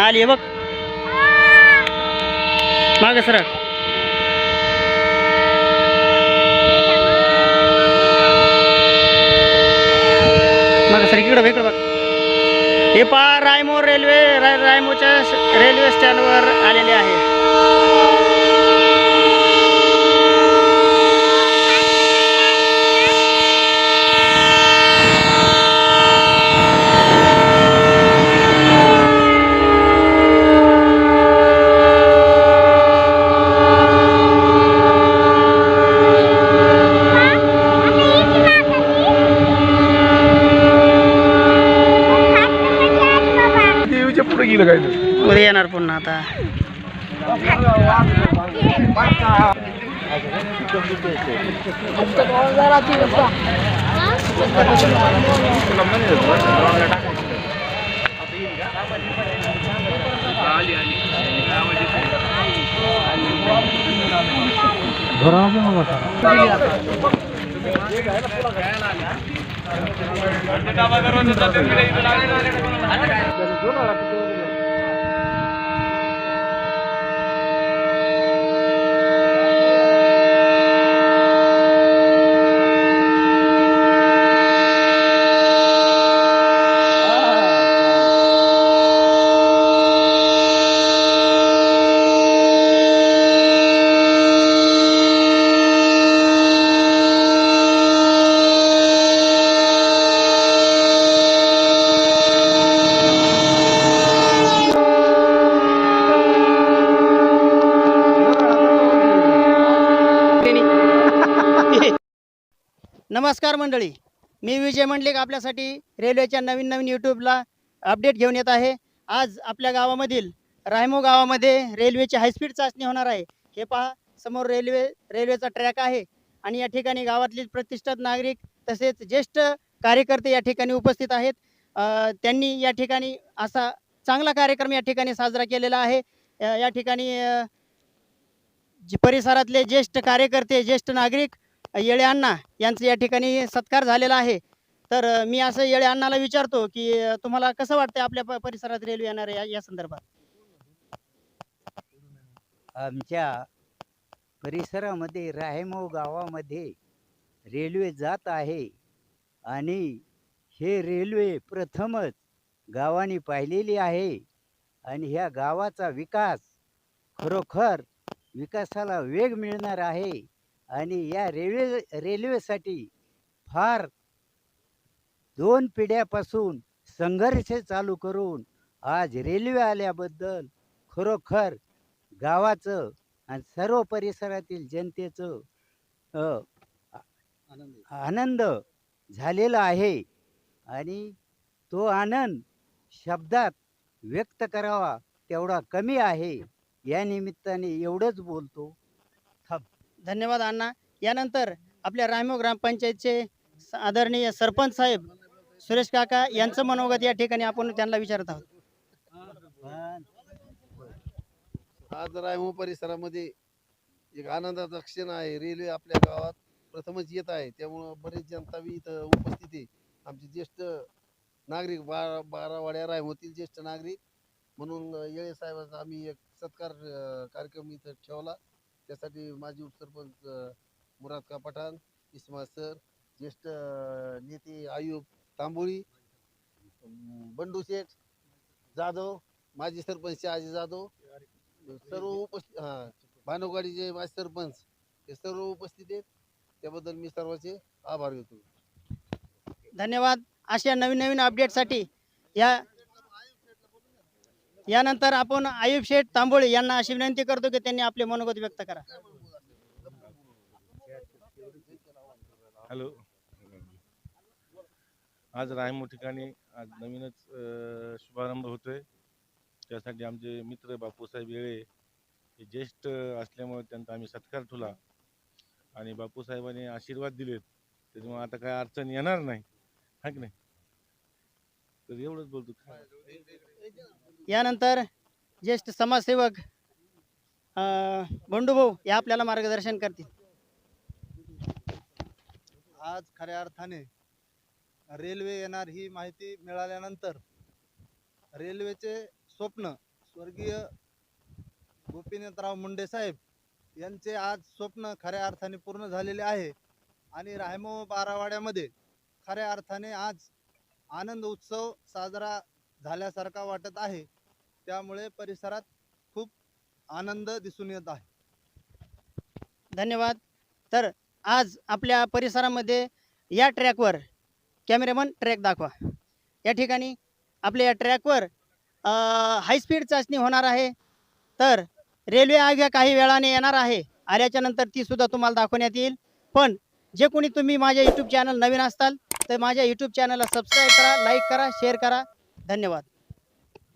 आली आहे बघ. माग सर माग सर इकडं बघ, इकडं बघ. हे पा रायमोर रेल्वे राय रायमोच्या रेल्वे स्टँडवर आलेले आहे. देवीच्या पुढे गेलं काय तर. उद्या येणार पुन्हा आता नमस्कार मंडळी. मी विजय मंडलिक आपल्यासाठी रेल्वेच्या नवीन नवीन यूट्यूबला अपडेट घेऊन येत आहे. आज आपल्या गावामधील रायमो गावामध्ये रेल्वेची हायस्पीड चाचणी होणार आहे. हे पहा समोर रेल्वे रेल्वेचा ट्रॅक आहे आणि या ठिकाणी गावातले प्रतिष्ठित नागरिक तसेच ज्येष्ठ कार्यकर्ते या ठिकाणी उपस्थित आहेत. त्यांनी या ठिकाणी असा चांगला कार्यक्रम या ठिकाणी साजरा केलेला आहे. या ठिकाणी परिसरातले ज्येष्ठ कार्यकर्ते ज्येष्ठ नागरिक येळे अण्णा यांचं या ठिकाणी सत्कार झालेला आहे. तर मी असं येळे अण्णाला विचारतो की तुम्हाला कसं वाटतं आपल्या परिसरात रेल्वे येणार आहे या- या संदर्भात? आमच्या परिसरामध्ये राहेमो गावामध्ये रेल्वे जात आहे. आणि हे रेल्वे प्रथमच गावाने पाहिलेली आहे. आणि ह्या गावाचा विकास खरोखर विकासाला वेग मिळणार आहे. आणि या रेल्वे रेल्वेसाठी फार दोन पिढ्यापासून संघर्ष चालू करून आज रेल्वे आल्याबद्दल खरोखर गावाचं आणि सर्व परिसरातील जनतेचं आनंद झालेला आहे. आणि तो आनंद शब्दात व्यक्त करावा तेवढा कमी आहे. या निमित्ताने एवढंच बोलतो. धन्यवाद अण्णा. यानंतर आपल्या रायमो ग्रामपंचायतचे स- आदरणीय सरपंच साहेब सुरेश काका यांचं मनोगत या ठिकाणी आपण त्यांना विचारत आहोत. आज रायमो परिसरामध्ये एक आनंदाचा क्षण आहे. रेल्वे आपल्या गावात प्रथमच येत आहे. त्यामुळं बरेच जनता इथं उपस्थित आहे. आमचे ज्येष्ठ नागरिक बारा बारावाड्या रायमोतील ज्येष्ठ नागरिक म्हणून येळे साहेबांचा आम्ही एक सत्कार कार्यक्रम इथं ठेवला. त्यासाठी माजी उपसरपंच मुराद का पठाण इस्मा सर ज्येष्ठ नेते आयुब तांबोळी बंडू शेठ जाधव माजी सरपंच शहाजी जाधव सर्व उपस्थित हा भानुगाडीचे माजी सरपंच हे सर्व उपस्थित आहेत. त्याबद्दल मी सर्वांचे आभार घेतो. धन्यवाद. अशा नवीन नवीन अपडेटसाठी या यानंतर आपण आयुब शेठ तांबोळे यांना अशी विनंती करतो की त्यांनी आपले मनोगत व्यक्त करा. हॅलो. आज रायमो ठिकाणी आज नवीनच शुभारंभ होतोय. त्यासाठी आमचे मित्र बापूसाहेब येळे हे ज्येष्ठ असल्यामुळे त्यांचा आम्ही सत्कार ठेवला. आणि बापूसाहेबांनी आशीर्वाद दिलेत. त्याच्यामुळे आता काय अडचण येणार नाही. हा की नाही? तर एवढंच बोलतो. यानंतर ज्येष्ठ समाजसेवक बंडूभाऊ हे आपल्याला मार्गदर्शन करतील. आज खऱ्या अर्थाने रेल्वे येणार ही माहिती मिळाल्यानंतर रेल्वेचे स्वप्न स्वर्गीय गोपीनाथराव मुंडे साहेब यांचे आज स्वप्न खऱ्या अर्थाने पूर्ण झालेले आहे आणि रायमो बारावाड्यामध्ये खऱ्या अर्थाने आज आनंद उत्सव साजरा झाल्यासारखा वाटत आहे. त्यामुळे परिसरात खूप आनंद दिसून येत आहे. धन्यवाद. तर आज आपल्या परिसरामध्ये या ट्रॅकवर कॅमेरामन ट्रॅक दाखवा. या ठिकाणी आपल्या या ट्रॅकवर हायस्पीड चाचणी होणार आहे. तर रेल्वे आग्या काही वेळाने येणार आहे. आल्याच्यानंतर ती सुद्धा तुम्हाला दाखवण्यात येईल. पण जे कोणी तुम्ही माझ्या यूट्यूब चॅनल नवीन असताल तर माझ्या यूट्यूब चॅनलला सबस्क्राईब करा लाईक करा शेअर करा. धन्यवाद.